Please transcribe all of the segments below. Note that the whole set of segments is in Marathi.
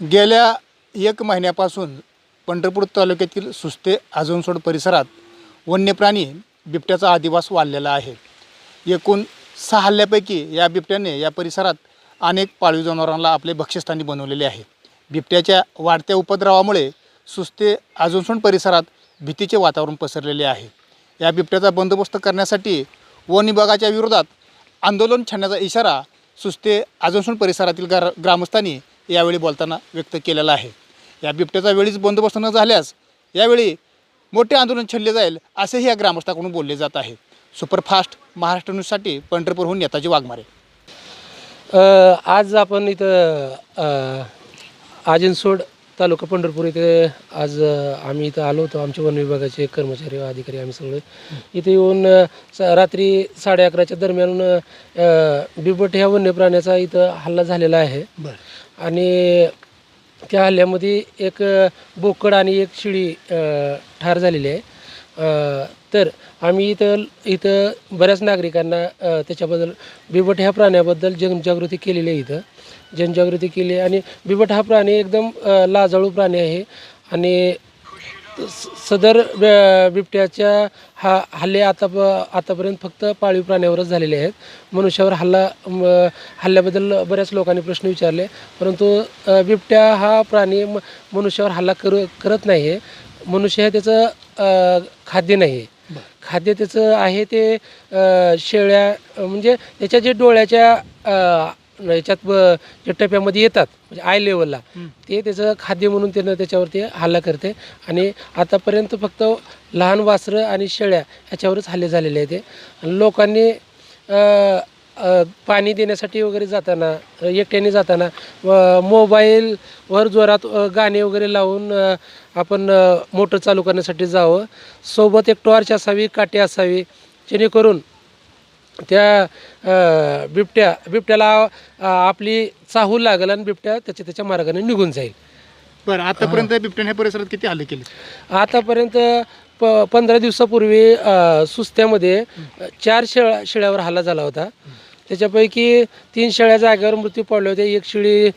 गेल्या एक महिन्यापासून पंढरपूर तालुक्यातील सुस्ते आजोनसोड परिसरात वन्यप्राणी बिबट्याचा अधिवास वाढलेला आहे. एकूण सहा हल्ल्यापैकी या बिबट्याने या परिसरात अनेक पाळीव जनावरांना आपले भक्ष्यस्थानी बनवलेले आहे. बिबट्याच्या वाढत्या उपद्रवामुळे सुस्ते आजोनसोड परिसरात भीतीचे वातावरण पसरलेले आहे. या बिबट्याचा बंदोबस्त करण्यासाठी वन विभागाच्या विरोधात आंदोलन छाडण्याचा इशारा सुस्ते आजनसोड परिसरातील ग्रा ग्रामस्थांनी यावेळी बोलताना व्यक्त केलेला आहे. या बिबट्याचा वेळीच बंदोबस्त न झाल्यास यावेळी मोठे आंदोलन छेडले जाईल असेही या ग्रामस्थाकडून बोलले जात आहे. सुपरफास्ट महाराष्ट्र न्यूजसाठी पंढरपूरहून नेताजी वाघमारे. आज आपण इथं आजिनसोड तालुका पंढरपूर इथे आज आम्ही इथं आलो होतो. आमचे वन विभागाचे कर्मचारी व अधिकारी आम्ही सगळे. इथे येऊन रात्री साडे अकराच्या दरम्यान बिबट ह्या वन्य प्राण्याचा इथं हल्ला झालेला आहे. बरं. आणि त्या हल्ल्यामध्ये एक बोकड आणि एक शिळी ठार झालेली आहे. तर आम्ही इथं इथं बऱ्याच नागरिकांना त्याच्याबद्दल बिबट ह्या प्राण्याबद्दल जनजागृती केलेली आहे इथं. जनजागृती केली आहे आणि बिबट हा प्राणी एकदम लाजाळू प्राणी आहे. आणि सदर बिबट्याच्या हा हल्ले आता आतापर्यंत फक्त पाळीव प्राण्यावरच झालेले आहेत. मनुष्यावर हल्ला हल्ल्याबद्दल बऱ्याच लोकांनी प्रश्न विचारले. परंतु बिबट्या हा प्राणी म- मनुष्यावर हल्ला करू करत नाही आहे मनुष्य हे त्याचं खाद्य नाही आहे खाद्य त्याचं आहे ते शेळ्या म्हणजे त्याच्या जे डोळ्याच्या याच्यात जे टप्प्यामध्ये येतात म्हणजे आय लेवलला ते त्याचं खाद्य म्हणून त्यानं त्याच्यावरती हल्ला करते. आणि आतापर्यंत फक्त लहान वासरं आणि शेळ्या ह्याच्यावरच हल्ले झालेले आहेत ते. आणि लोकांनी पाणी देण्यासाठी वगैरे जाताना एकट्याने जाताना व मोबाईलवर जोरात गाणे वगैरे लावून आपण मोटर चालू करण्यासाठी जावं. सोबत एक टॉर्च असावी काठी असावी जेणेकरून त्या बिबट्या बिबट्याला आपली चाहूल लागेल आणि बिबट्या त्याच्या त्याच्या मार्गाने निघून जाईल. बरं आतापर्यंत बिबट्याने परिसरात किती हल्ले केले? आतापर्यंत प पंधरा दिवसापूर्वी सुस्त्यामध्ये चार शेळ्या शेळ्यावर हल्ला झाला होता. त्याच्यापैकी तीन शेळ्या जागेवर मृत्यू पडले होते एक शेळी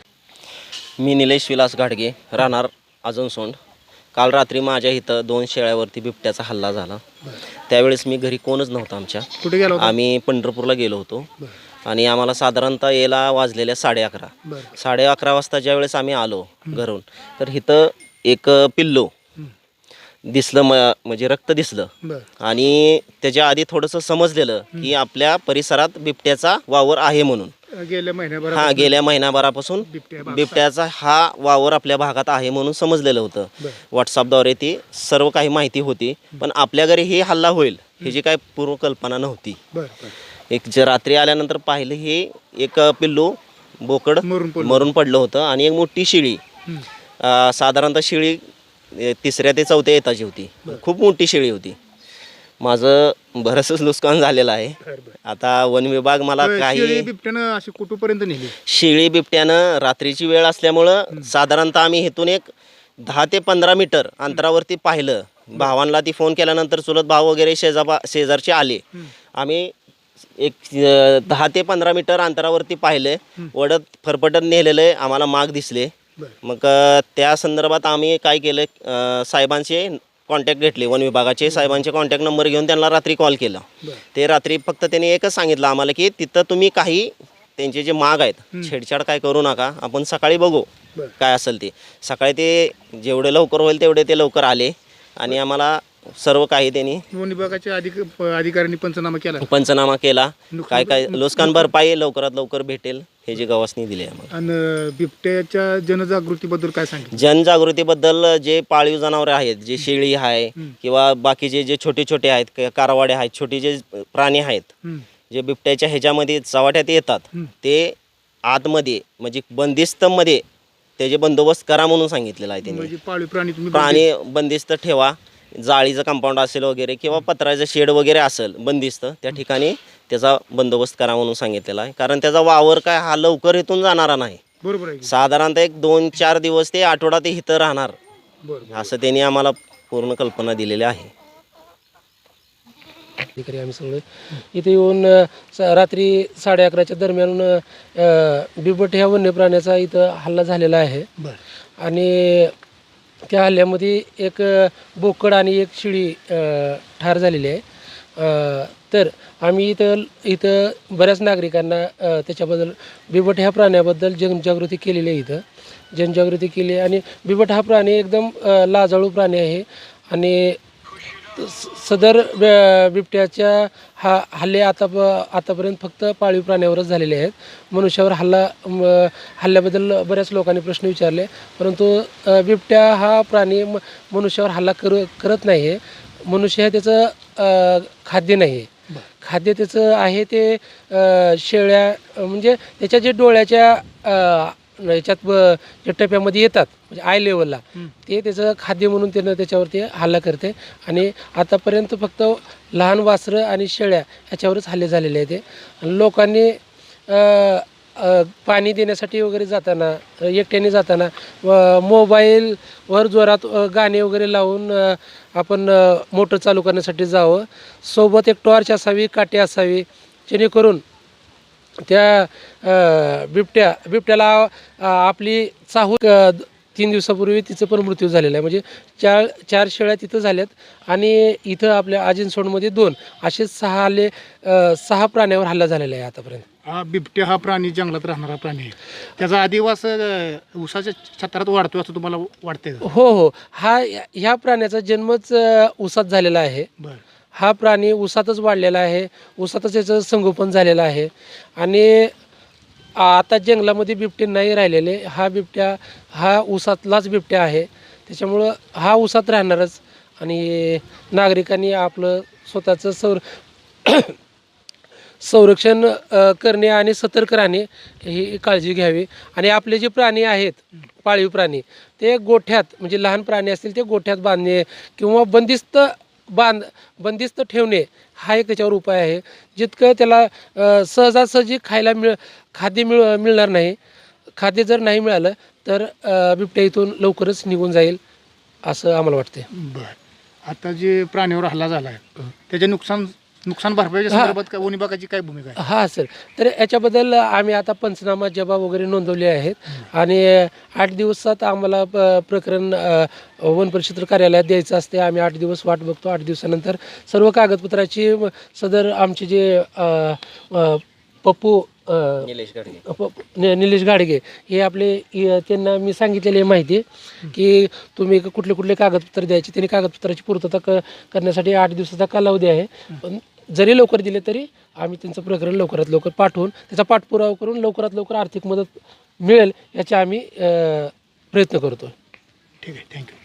मी निलेश विलास घाडगे राहणार अजूनसोंड काल रात्री माझ्या इथं दोन शेळ्यावरती बिबट्याचा हल्ला झाला. त्यावेळेस मी घरी कोणच नव्हतं आमच्या. कुठे गेला होता? आम्ही पंढरपूरला गेलो होतो. आणि आम्हाला साधारणतः यायला वाजलेल्या साडे अकरा. साडे अकरा वाजता ज्यावेळेस आम्ही आलो घरून तर इथं एक पिल्लो दिसलं म म्हणजे रक्त दिसलं. बरं. आणि त्याच्या आधी थोडंसं समजलेलं की आपल्या परिसरात बिबट्याचा वावर आहे म्हणून. गेल्या हा गेल्या महिनाभरापासून बिबट्याचा हा वावर आपल्या भागात आहे म्हणून समजलेलं होतं. व्हॉट्सअपद्वारे ती सर्व काही माहिती होती पण आपल्या घरी हे हल्ला होईल ह्याची काय पूर्व कल्पना नव्हती एक जे रात्री आल्यानंतर पाहिलं हे एक पिल्लू बोकड मरून पडलं. होतं आणि एक मोठी शिळी साधारणतः शिळी तिसऱ्या ते चौथ्या येताची होती. खूप मोठी शिळी होती. माझं बरंचसं नुकसान झालेलं आहे. आता वन विभाग मला काही शेळी बिबट्यानं अशी कुठपर्यंत नेली? शिळी बिबट्यानं रात्रीची वेळ असल्यामुळं साधारणतः आम्ही इथून एक दहा ते पंधरा मीटर अंतरावरती पाहिलं. भावांना ती फोन केल्यानंतर चुलत भाव वगैरे शेजाबा शेजारचे आले. आम्ही एक दहा ते पंधरा मीटर अंतरावरती पाहिले. वडत फरफटत नेलेले आम्हाला माग दिसले. मग त्या संदर्भात आम्ही काय केलं साहेबांचे कॉन्टॅक्ट घेतले. वन विभागाचे साहेबांचे कॉन्टॅक्ट नंबर घेऊन त्यांना रात्री कॉल. केला ते रात्री फक्त त्यांनी एकच सांगितलं आम्हाला की तिथं तुम्ही काही त्यांचे जे माग आहेत छेडछाड काय करू नका. आपण सकाळी बघू. काय असेल ते. सकाळी ते जेवढे लवकर होईल तेवढे ते लवकर आले. आणि आम्हाला सर्व काही त्यांनी वन अधिक अधिकाऱ्यांनी पंचनामा केला? पंचनामा केला. काय काय नुकसान भरपाई? लवकरात लवकर भेटेल हे जी गवासनी दिली आम्हाला आणि बिबट्याच्या जनजागृतीबद्दल काय सांगितलं? जनजागृतीबद्दल जे पाळीव जनावरे आहेत जे शेळी आहे किंवा बाकीचे जे छोटे छोटे आहेत क- कारवाडे आहेत छोटे जे प्राणी आहेत हम्म. जे बिबट्याच्या ह्याच्यामध्ये चवाट्यात येतात ते आतमध्ये म्हणजे बंदिस्तमध्ये त्याचे बंदोबस्त करा म्हणून सांगितलेलं आहे त्यांनी. म्हणजे पाळीव प्राणी तुम्ही प्राणी बंदिस्त ठेवा. जाळीचं कंपाऊंड असेल वगैरे किंवा पत्राचं शेड वगैरे असेल बंदिस्त त्या ठिकाणी त्याचा बंदोबस्त करा म्हणून सांगितलेला आहे. कारण त्याचा वावर काय हा लवकर इथून जाणारा नाही. बरोबर आहे की? साधारणतः एक दोन चार दिवस ते आठवडा ते इथं राहणार. बरोबर असं त्यांनी आम्हाला पूर्ण कल्पना दिलेली आहे. अधिकारी आम्ही सगळे इथे येऊन अ, स- रात्री साडे अकराच्या दरम्यान अ, बिबट ह्या वन्य प्राण्याचा इथं हल्ला झालेला आहे. बरं. आणि त्या हल्ल्यामध्ये एक बोकड आणि एक शिळी ठार झालेली आहे. तर आम्ही इथं इथं बऱ्याच नागरिकांना त्याच्याबद्दल बिबट ह्या प्राण्याबद्दल जनजागृती केलेली आहे इथं. जनजागृती केली आहे आणि बिबट हा प्राणी एकदम लाजाळू प्राणी आहे. आणि सदर बिबट्याच्या हा हल्ले आता आतापर्यंत फक्त पाळीव प्राण्यावरच झालेले आहेत. मनुष्यावर हल्ला हल्ल्याबद्दल बऱ्याच लोकांनी प्रश्न विचारले. परंतु बिबट्या हा प्राणी म- मनुष्यावर हल्ला कर करत नाही आहे मनुष्य हे त्याचं खाद्य नाही आहे खाद्य त्याचं आहे ते शेळ्या म्हणजे त्याच्या जे डोळ्याच्या याच्यात ब- जे टप्प्यामध्ये येतात म्हणजे आय लेवलला ते त्याचं खाद्य म्हणून त्यानं त्याच्यावरती हल्ला करते. आणि आतापर्यंत फक्त लहान वासरं आणि शेळ्या ह्याच्यावरच हल्ले झालेले आहेत ते. आणि लोकांनी पाणी देण्यासाठी वगैरे जाताना एकट्याने जाताना व मोबाईलवर जोरात गाणे वगैरे लावून आपण मोटर चालू करण्यासाठी जावं. सोबत एक टॉर्च असावी काठी असावी जेणेकरून त्या बिबट्या बिबट्याला आपली चाहू तीन दिवसापूर्वी तिचं पण मृत्यू झालेला आहे. म्हणजे चार चार शेळ्या तिथं झाल्यात आणि इथं आपल्या अजिंसोडमध्ये दोन असे सहा अ, सहा प्राण्यावर हल्ला झालेला आहे आतापर्यंत. हा बिबट्या हा प्राणी जंगलात राहणारा प्राणी आहे. त्याचा आदिवास उसाच्या छत्रात वाढतो असं तुम्हाला वाटतंय का? हो हो. हा ह्या प्राण्याचा जन्मच उसात झालेला आहे. बरं. हा प्राणी उसातच वाढलेला आहे. उसातच याचं संगोपन झालेलं आहे. आणि आता जंगलामध्ये बिबटे नाही राहिलेले. हा बिबट्या हा उसातलाच बिबट्या आहे. त्याच्यामुळं हा उसात राहणारच. आणि नागरिकांनी आपलं स्वतःचं सौर संरक्षण करणे आणि सतर्क राहणे ही काळजी घ्यावी. आणि आपले जे प्राणी आहेत पाळीव प्राणी ते गोठ्यात म्हणजे लहान प्राणी असतील ते गोठ्यात बांधणे किंवा बंदिस्त बांध बंदिस्त ठेवणे हा एक त्याच्यावर उपाय आहे. जितकं त्याला सहजासहजी खायला मिळ खाद्य मिळ मिळणार नाही खाद्य जर नाही मिळालं तर बिबट्या इथून लवकरच निघून जाईल असं आम्हाला वाटते बरं. आता जे प्राण्यावर हल्ला झाला आहे त्याचे नुकसान नुकसान भरपाईच्या हा. संदर्भात काय वन विभागाची काय भूमिका आहे? हा सर. तर याच्याबद्दल आम्ही आता पंचनामा जबाब वगैरे नोंदवले आहेत. आणि आठ दिवसात आम्हाला प- प्रकरण अ, वन परिक्षेत्र कार्यालयात द्यायचं असते. आम्ही आठ दिवस वाट बघतो. आठ दिवसानंतर सर्व कागदपत्राची सदर आमचे जे अ, अ, पप्पू अ, निलेश गाडगे. प- नि- निलेश गाडगे हे आपले इ- त्यांना मी सांगितलेली आहे माहिती की तुम्ही कुठले कुठले कागदपत्र द्यायचे. त्यांनी कागदपत्राची पूर्तता क करण्यासाठी आठ दिवसाचा कालावधी आहे. पण जरी लवकर दिले तरी आम्ही त्यांचं प्रकरण लवकरात लवकर पाठवून त्याचा पाठपुरावा करून लवकरात लवकर आर्थिक मदत मिळेल याचे आम्ही प्रयत्न करतो ठीक आहे थँक्यू